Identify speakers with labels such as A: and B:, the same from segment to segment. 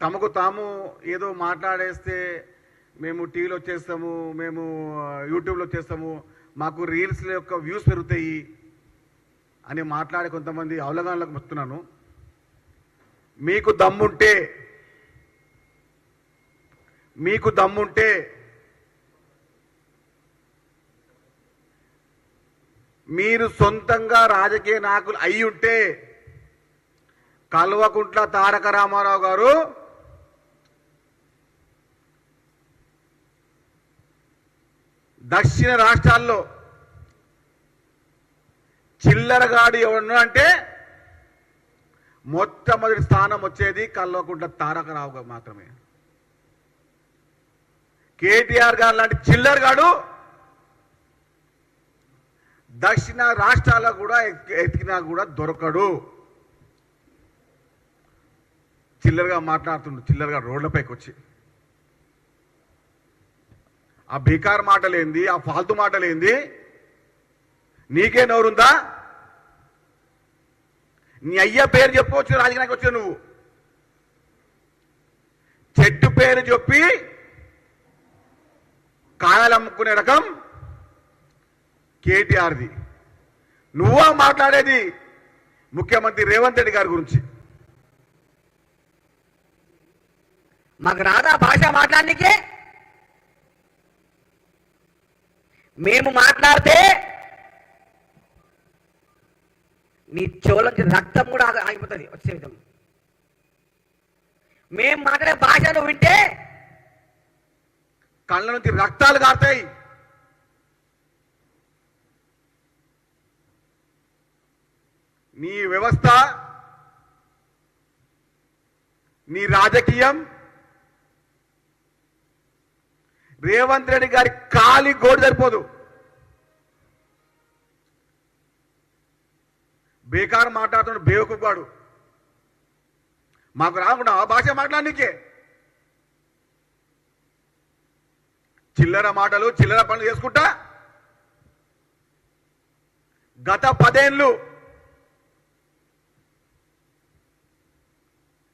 A: తమకు తాము ఏదో మాట్లాడేస్తే మేము టీవీలో వచ్చేస్తాము మేము యూట్యూబ్లో వచ్చేస్తాము మాకు రీల్స్ యొక్క వ్యూస్ పెరుగుతాయి అని మాట్లాడే కొంతమంది అవలగాళ్ళకు వస్తున్నాను. మీకు దమ్ముంటే మీకు దమ్ముంటే మీరు సొంతంగా రాజకీయ నాయకులు అయి ఉంటే కల్వకుంట్ల తారక రామారావు గారు దక్షిణ రాష్ట్రాల్లో చిల్లరగాడు ఎవరు అంటే మొట్టమొదటి స్థానం వచ్చేది కల్వకుంట్ల తారకరావు మాత్రమే. కేటీఆర్ గారు లాంటి చిల్లరగాడు దక్షిణ రాష్ట్రాల్లో కూడా ఎతికినా కూడా దొరకడు. చిల్లరగా మాట్లాడుతుండు చిల్లరగా రోడ్లపైకి వచ్చి ఆ బీకార్ మాటలేంది ఆ ఫాల్తు మాటలేంది? నీకే నోరుందా? నీ అయ్య పేరు చెప్పుకోవచ్చు రాజకీయానికి వచ్చావు నువ్వు. చెట్టు పేరు చెప్పి కాయలమ్ముకునే రకం కేటీఆర్ది. నువ్వా మాట్లాడేది ముఖ్యమంత్రి రేవంత్ రెడ్డి గారి గురించి.
B: మాకు రాదా భాష మాట్లాడడానికి మేము మాట్లాడితే నీ చెవులకి రక్తం కూడా ఆగిపోతుంది వచ్చే విధం. మేము మాట్లాడే భాషను వింటే
A: కళ్ళ నుంచి రక్తాలు కారుతాయి. నీ వ్యవస్థ నీ రాజకీయం రేవంత్ రెడ్డి గారి కాలి గోడు సరిపోదు. బేకారు మాట్లాడుతున్న బేవకుగాడు మాకు రాకుండా ఆ భాష మాట్లాడనీకే. చిల్లర మాటలు చిల్లర పనులు చేసుకుంటా? గత పదేళ్ళు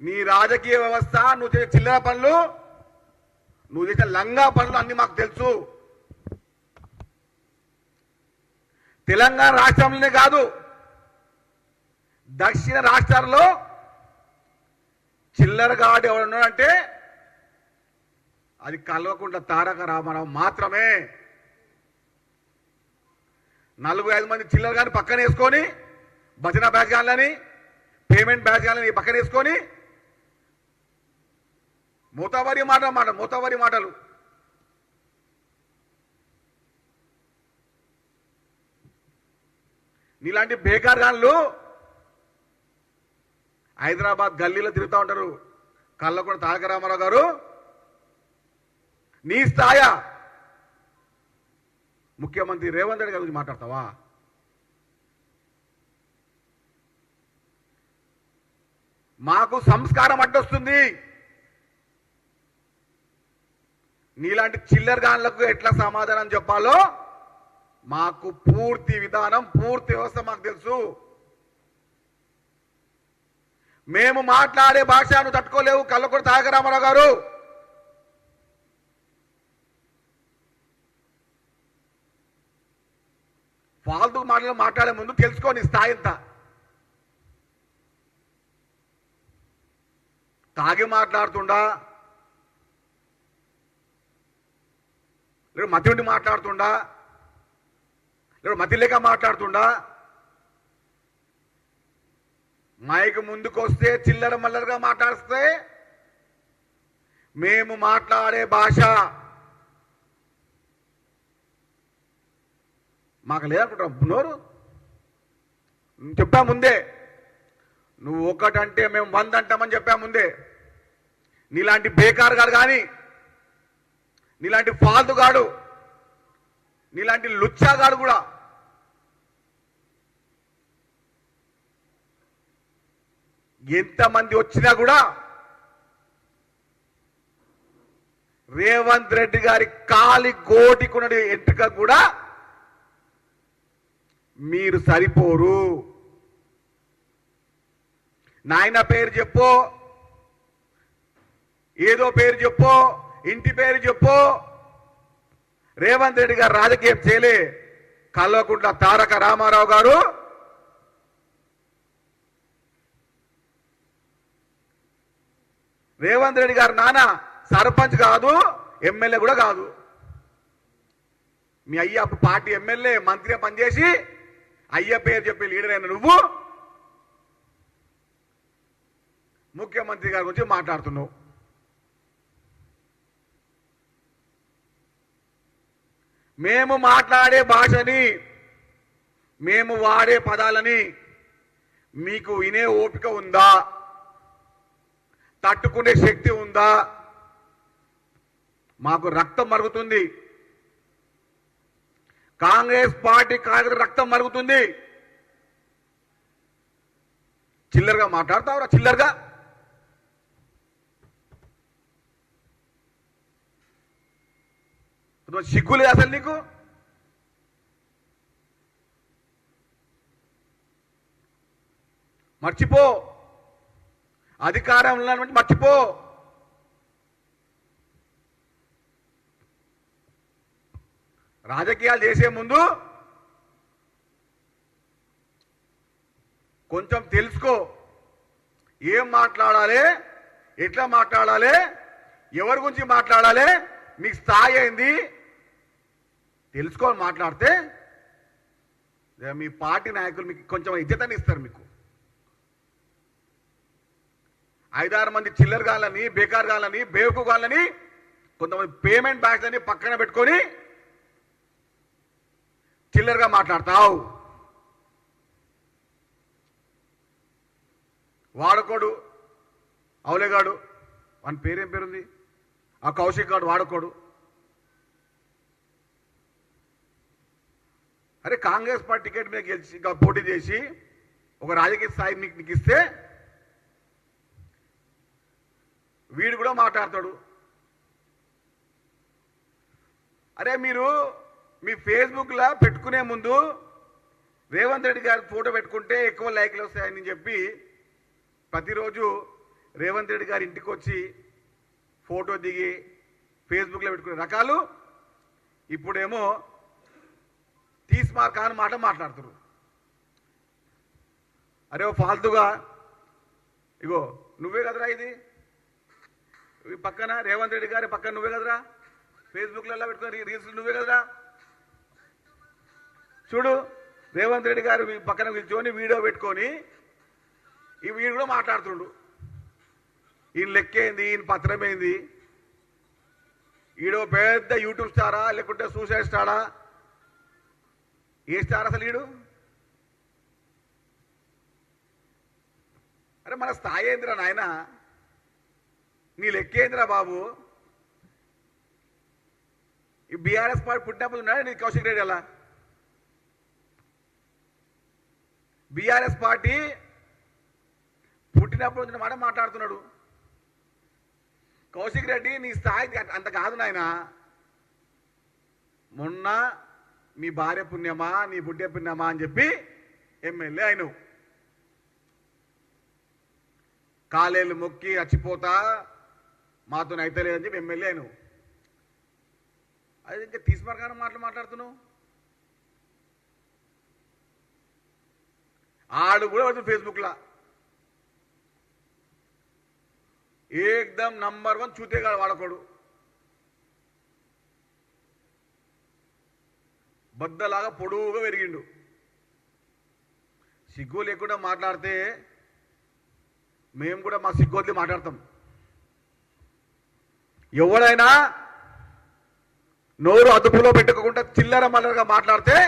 A: నీ రాజకీయ వ్యవస్థ నువ్వు చేసే చిల్లర పనులు నువ్వు చేసే లంగా పనులు అన్ని మాకు తెలుసు. తెలంగాణ రాష్ట్రంలోనే కాదు దక్షిణ రాష్ట్రాల్లో చిల్లరగాడు అంటే అది కలవకుండా తారక రామారావు మాత్రమే. నలుగు ఐదు మంది చిల్లర కానీ పక్కన వేసుకొని భజన బ్యాచ్ కానీ పేమెంట్ బ్యాచ్ కానీ పక్కన వేసుకొని మూతవరి మాట మాట మూతావరి మాటలు. నీలాంటి బేకార్ గాన్లు హైదరాబాద్ గల్లీలో తిరుగుతూ ఉంటారు. కళ్ళకొండ తారక రామారావు గారు నీ స్థాయా ముఖ్యమంత్రి రేవంత్ రెడ్డి గారి గురించి మాట్లాడతావా? మాకు సంస్కారం అడ్డొస్తుంది. నీలాంటి చిల్లర్ గాన్లకు ఎట్లా సమాధానం చెప్పాలో మాకు పూర్తి విధానం పూర్తి వ్యవస్థ మాకు తెలుసు. మేము మాట్లాడే భాషను తట్టుకోలేవు కళ్ళకొండ తాగరామారావు గారు. ఫాల్తు మాటలు మాట్లాడే ముందు తెలుసుకోని స్థాయి ఎంత తాగి మాట్లాడుతుండా లేదు మతి ఉండి మాట్లాడుతుండా? లేదు మతి లేక మాట్లాడుతుండా? మైక్ ముందుకొస్తే చిల్లర మల్లరగా మాట్లాడిస్తే మేము మాట్లాడే భాష మాకు లేదనుకుంటాం నోరు? చెప్పా ముందే. నువ్వు ఒకటంటే మేము వంద అంటామని చెప్పా ముందే. నీలాంటి బేకార్ గారు కానీ నీలాంటి పాదుగాడు నీలాంటి లుచ్చాగాడు కూడా. ఎంతమంది వచ్చినా కూడా రేవంత్ రెడ్డి గారి కాలి కొనడి ఎంట్రుక కూడా మీరు సరిపోరు. నాయన పేరు చెప్పు ఏదో పేరు చెప్పో. ఇంటి పేరు చెప్పు. రేవంత్ రెడ్డి గారు రాజకీయం చేయలే. కల్వకుంట్ల తారక రామారావు గారు. రేవంత్ రెడ్డి గారు నాన్న సర్పంచ్ కాదు ఎమ్మెల్యే కూడా కాదు. మీ అయ్య అప్పుడు పార్టీ ఎమ్మెల్యే మంత్రిగా పనిచేసి అయ్య పేరు చెప్పి లీడర్ అయిన నువ్వు. ముఖ్యమంత్రి గారి గురించి మాట్లాడుతున్నావు. మేము మాట్లాడే భాషని మేము వాడే పదాలని మీకు వినే ఓపిక ఉందా? తట్టుకునే శక్తి ఉందా? మాకు రక్తం మరుగుతుంది. కాంగ్రెస్ పార్టీ కార్యకర్త రక్తం మరుగుతుంది. చిల్లరగా మాట్లాడతావురా చిల్లరగా? నువ్వు సిగ్గులేదు అసలు నీకు? మర్చిపో. అధికారం ఉన్నటువంటి మర్చిపో. రాజకీయాలు చేసే ముందు కొంచెం తెలుసుకో. ఏం మాట్లాడాలి? ఎట్లా మాట్లాడాలి? ఎవరి గురించి మాట్లాడాలి? మీకు స్థాయి అయింది తెలుసుకొని మాట్లాడితే మీ పార్టీ నాయకులు మీకు కొంచెం ఇజ్జతని ఇస్తారు మీకు. ఐదారు మంది చిల్లర గాలని బేకార్ గాలని బేవకు గాలని కొంతమంది పేమెంట్ బ్యాగ్స్ అని పక్కన పెట్టుకొని చిల్లరగా మాట్లాడతావు. వాడుకోడు అవులేగాడు. వాని పేరేం పేరుంది? ఆ కౌశిక్ గాడు వాడుకోడు. అరే కాంగ్రెస్ పార్టీ టికెట్ మీద గెలిచి ఇంకా పోటీ చేసి ఒక రాజకీయ స్థాయి నీకు ఇస్తే వీడు కూడా మాట్లాడతాడు. అరే మీరు మీ ఫేస్బుక్లో పెట్టుకునే ముందు రేవంత్ రెడ్డి గారి ఫోటో పెట్టుకుంటే ఎక్కువ లైక్లు వస్తాయని చెప్పి ప్రతిరోజు రేవంత్ రెడ్డి గారి ఇంటికి వచ్చి ఫోటో దిగి ఫేస్బుక్లో పెట్టుకునే రకాలు. ఇప్పుడేమో తీస్మార్ అని మాట మాట్లాడుతున్నారు అరే ఓ ఫాల్తుగా ఇగో నువ్వే కదరా ఇది? పక్కన రేవంత్ రెడ్డి గారి పక్కన నువ్వే కదరా? ఫేస్బుక్లలో పెట్టుకుని రీల్స్ నువ్వే కదరా? చూడు రేవంత్ రెడ్డి గారు మీ పక్కన కూర్చొని వీడియో పెట్టుకొని ఈ వీడు కూడా మాట్లాడుతుండు. ఈయన లెక్కేంది? ఈయన పత్రమేంది? ఈడో పెద్ద యూట్యూబ్ స్టారా? లేకుంటే సూసైడ్ స్టారా? ఏ స్టార్ అసలు ఈడు? అరే మన స్థాయి ఏందిరా నాయన నీ లెక్కేందిరా బాబు? ఈ బీఆర్ఎస్ పార్టీ పుట్టినప్పుడు ఉన్నాడు నీ కౌశిక్ రెడ్డి అలా? బీఆర్ఎస్ పార్టీ పుట్టినప్పుడు వచ్చిన మాట మాట్లాడుతున్నాడు. కౌశిక్ రెడ్డి నీ స్థాయి అంత కాదు నాయన. మొన్న మీ భార్య పుణ్యమా నీ బుడ్డ పుణ్యమా అని చెప్పి ఎమ్మెల్యే అయినవు. కాలేలు మొక్కి చచ్చిపోతా మాతో అయితలేదని చెప్పి ఎమ్మెల్యే అయినవు. అది ఇంకా తీసుమరగానే మాటలు మాట్లాడుతున్నావు? ఆడు కూడా వచ్చింది ఫేస్బుక్లో. ఏకదం నంబర్ వన్ చూతేగాడు వాడకూడదు బద్దలాగా పొడవుగా పెరిగిండు. సిగ్గు లేకుండా మాట్లాడితే మేము కూడా మా సిగ్గు మాట్లాడతాం. ఎవడైనా నోరు అదుపులో పెట్టుకోకుండా చిల్లర మల్లరగా మాట్లాడితే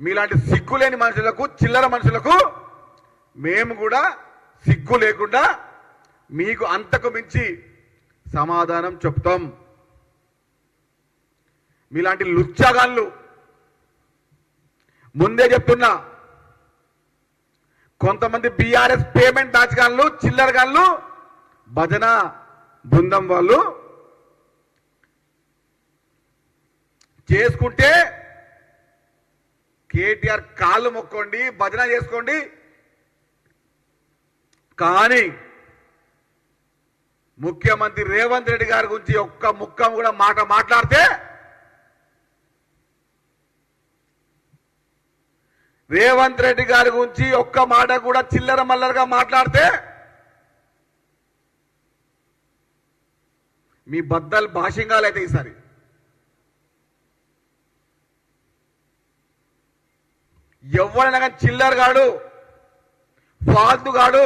A: మీలాంటి సిగ్గు లేని మనుషులకు చిల్లర మనుషులకు మేము కూడా సిగ్గు లేకుండా మీకు అంతకు మించి సమాధానం చెప్తాం. మీలాంటి లుచ్చగాళ్ళు. ముందే చెప్తున్నా కొంతమంది బీఆర్ఎస్ పేమెంట్ దాచగాళ్ళు చిల్లరగాళ్ళు భజన బృందం వాళ్ళు చేసుకుంటే కేటీఆర్ కాళ్ళు మొక్కోండి భజన చేసుకోండి. కానీ ముఖ్యమంత్రి రేవంత్ రెడ్డి గారి గురించి ఒక్క ముక్క కూడా మాట మాట్లాడితే రేవంత్ రెడ్డి గారి గురించి ఒక్క మాట కూడా చిల్లర మల్లరగా మాట్లాడితే మీ బద్దలు భాషంగాలు అయితే ఈసారి. ఎవరైనా కానీ చిల్లర్ గాడు ఫాల్తు గాడు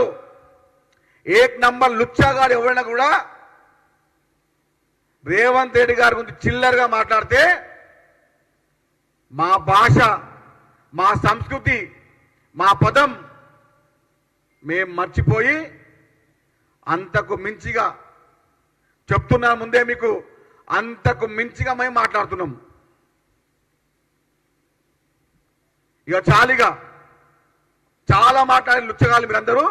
A: ఏక్ నంబర్ లుచ్చా గాడు ఎవరైనా కూడా రేవంత్ రెడ్డి గారి గురించి చిల్లరగా మాట్లాడితే మా భాష మా సంస్కృతి మా పదం మేం మర్చిపోయి అంతకు మించిగా చెప్తున్నా ముందే మీకు అంతకు మించిగా మేము మాట్లాడుతున్నాం. ఇక చాలిగా చాలా మాట్లాడి లుచ్చగాలి మీరందరూ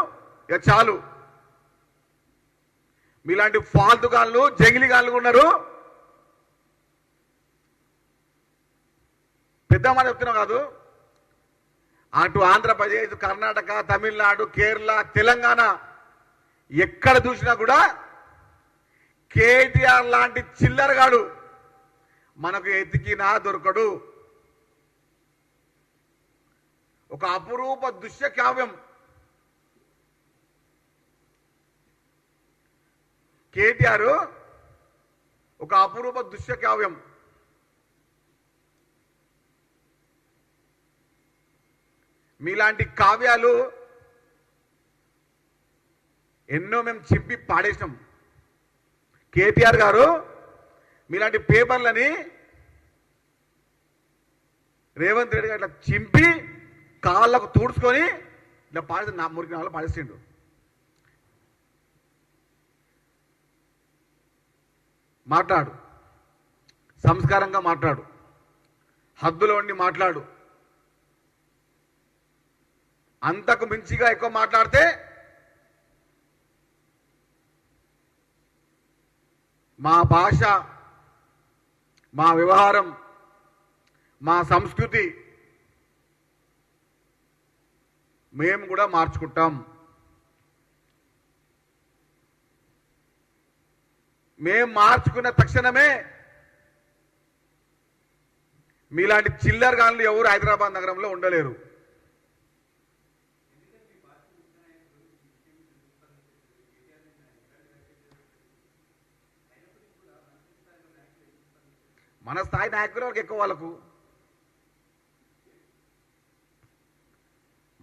A: ఇక చాలు. మీలాంటి ఫాల్తు గాళ్ళు జంగిలి గాళ్ళు ఉన్నారు. పెద్ద మాట చెప్తున్నా కాదు అటు ఆంధ్రప్రదేశ్ కర్ణాటక తమిళనాడు కేరళ తెలంగాణ ఎక్కడ చూసినా కూడా కేటీఆర్ లాంటి చిల్లరగాడు మనకు ఎతికినా దొరకడు. ఒక అపురూప దుశ్య కావ్యం కేటీఆర్ ఒక అపురూప దుశ్య కావ్యం మీలాంటి కావ్యాలు ఎన్నో మేము చింపి పాడేసినాం. కేటీఆర్ గారు మీలాంటి పేపర్లని రేవంత్ రెడ్డి గారు ఇట్లా చింపి కాళ్ళకు తూడ్చుకొని ఇట్లా పాడేసి నా మురికి నాలో పాడేసిండు. మాట్లాడు. సంస్కారంగా మాట్లాడు. హద్దులో ఉండి మాట్లాడు. అంతకు మించిగా ఎక్కువ మాట్లాడితే మా భాష మా వ్యవహారం మా సంస్కృతి మేము కూడా మార్చుకుంటాం. మేము మార్చుకున్న తక్షణమే మీలాంటి చిల్లర్ గాన్లు ఎవరు హైదరాబాద్ నగరంలో ఉండలేరు. మన స్థాయి నాయకులు వాళ్ళకి ఎక్కువ వాళ్ళకు?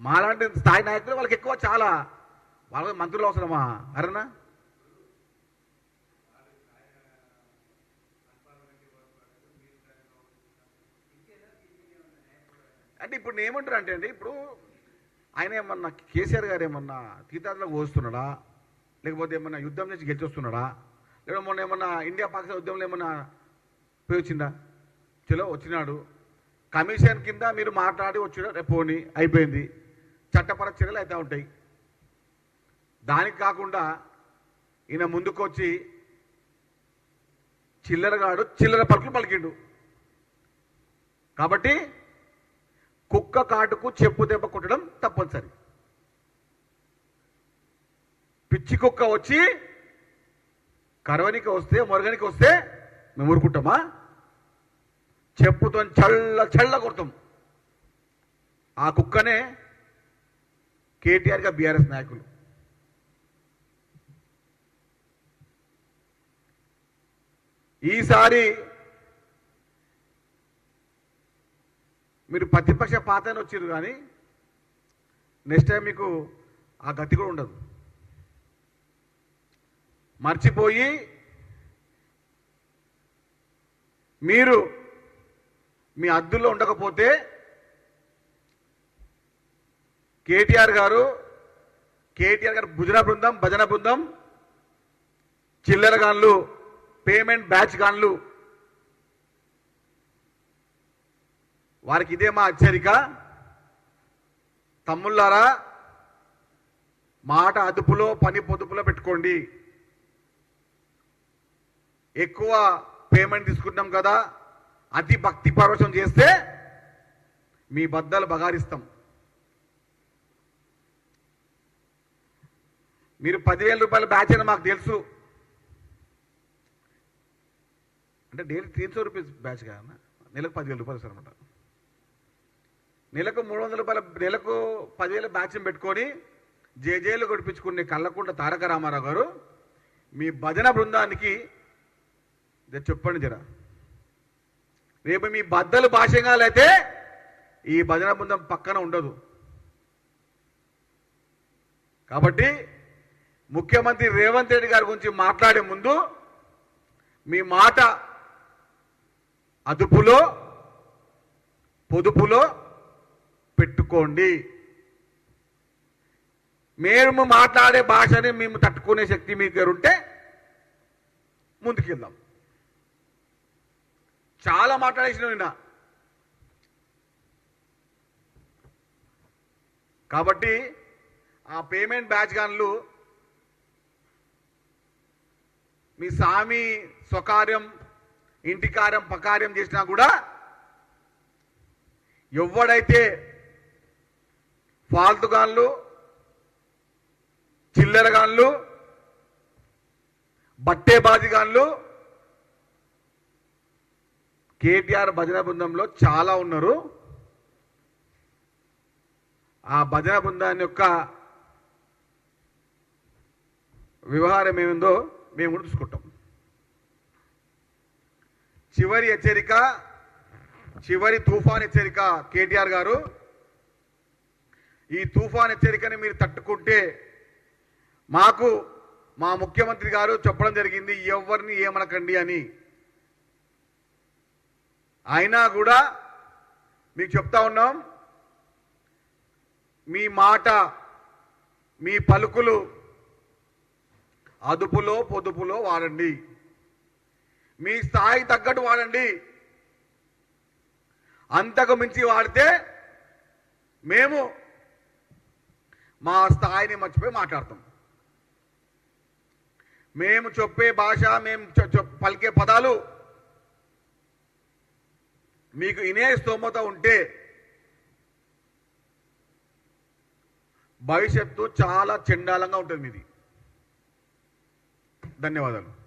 A: మాలాంటి స్థాయి నాయకులు వాళ్ళకి ఎక్కువ చాలా. వాళ్ళకి మంత్రులు అవసరమా? అరేనా? అంటే ఇప్పుడు ఏమంటారు అంటే అండి ఇప్పుడు ఆయన ఏమన్నా కేసీఆర్ గారు ఏమన్నా తీర్థాత్మకు పోస్తున్నాడా లేకపోతే ఏమన్నా యుద్ధం నుంచి గెలిచొస్తున్నాడా? లేదా మొన్న ఏమన్నా ఇండియా పాకిస్తాన్ యుద్ధంలో ఏమన్నా పోయి వచ్చిందా చలో వచ్చినాడు. కమిషన్ కింద మీరు మాట్లాడి వచ్చిన రేపోని పోని అయిపోయింది. చట్టపర చర్యలు అయితే ఉంటాయి. దానికి కాకుండా ఈయన ముందుకొచ్చి చిల్లరగాడు చిల్లర పలుకులు పలికిండు. కాబట్టి కుక్క కాటుకు చెప్పు దెబ్బ కొట్టడం తప్పనిసరి. పిచ్చి కుక్క వచ్చి కరవనికి వస్తే మొరగనికి వస్తే మేము ఊరుకుంటామా? చెప్పుతో చల్ల చల్ల కొడతాం. ఆ కుక్కనే కేటీఆర్గా బీఆర్ఎస్ నాయకులు. ఈసారి మీరు ప్రతిపక్ష పాతని వచ్చారు కానీ నెక్స్ట్ టైం మీకు ఆ గతి కూడా ఉండదు. మర్చిపోయి మీరు మీ అద్దుల్లో ఉండకపోతే కేటీఆర్ గారు కేటీఆర్ గారు భుజన బృందం భజన బృందం చిల్లర గాన్లు పేమెంట్ బ్యాచ్ గాన్లు. వారికి ఇదే మా హెచ్చరిక. తమ్ముళ్ళారా మాట అదుపులో పని పొదుపులో పెట్టుకోండి. ఎక్కువ పేమెంట్ తీసుకుంటాం కదా అతి భక్తి పరవశం చేస్తే మీ బద్దలు బగారిస్తాం. మీరు పదివేల రూపాయల బ్యాచ్ అని మాకు తెలుసు. అంటే daily three so rupees batch కాదన్న నెలకు పదివేల రూపాయలు సార్ అనమాట నెలకు మూడు వందల రూపాయల నెలకు పదివేల బ్యాచ్ని పెట్టుకొని జేజేలు గడిపించుకునే కళ్ళకుంట తారక రామారావు గారు మీ భజన బృందానికి చెప్పండి జర. రేపు మీ బద్దలు భాషంగాలైతే ఈ భజన బృందం పక్కన ఉండదు. కాబట్టి ముఖ్యమంత్రి రేవంత్ రెడ్డి గారి గురించి మాట్లాడే ముందు మీ మాట అదుపులో పొదుపులో పెట్టుకోండి. మేము మాట్లాడే భాషని మేము తట్టుకునే శక్తి మీ దగ్గర ఉంటే ముందుకెళ్దాం. చాలా మాట్లాడేసిన నిన్న. కాబట్టి ఆ పేమెంట్ బ్యాచ్ గన్లు మీ సామి స్వకార్యం ఇంటి కార్యం పకార్యం చేసినా కూడా ఎవడైతే ఫాల్తుగాన్లు చిల్లరగాన్లు బట్టేబాజిగాన్లు కేటీఆర్ భజన బృందంలో చాలా ఉన్నారు. ఆ భజన బృందాన్ని యొక్క వ్యవహారం ఏమిందో మేము కూడా చూసుకుంటాం. చివరి హెచ్చరిక చివరి తుఫాన్ హెచ్చరిక కేటీఆర్ గారు. ఈ తుఫాన్ హెచ్చరికని మీరు తట్టుకుంటే మాకు మా ముఖ్యమంత్రి గారు చెప్పడం జరిగింది ఎవరిని ఏమనకండి అని. అయినా కూడా మీకు చెప్తా ఉన్నాం మీ మాట మీ పలుకులు అదుపులో పొదుపులో వాడండి. మీ స్థాయి తగ్గట్టు వాడండి. అంతకు మించి వాడితే మేము మా స్థాయిని మర్చిపోయి మాట్లాడతాం. మేము చెప్పే భాష మేము పలికే పదాలు మీకు ఇనే స్తోమత ఉంటే భవిష్యత్తు చాలా చండాలంగా ఉంటుంది మీది. ధన్యవాదాలు.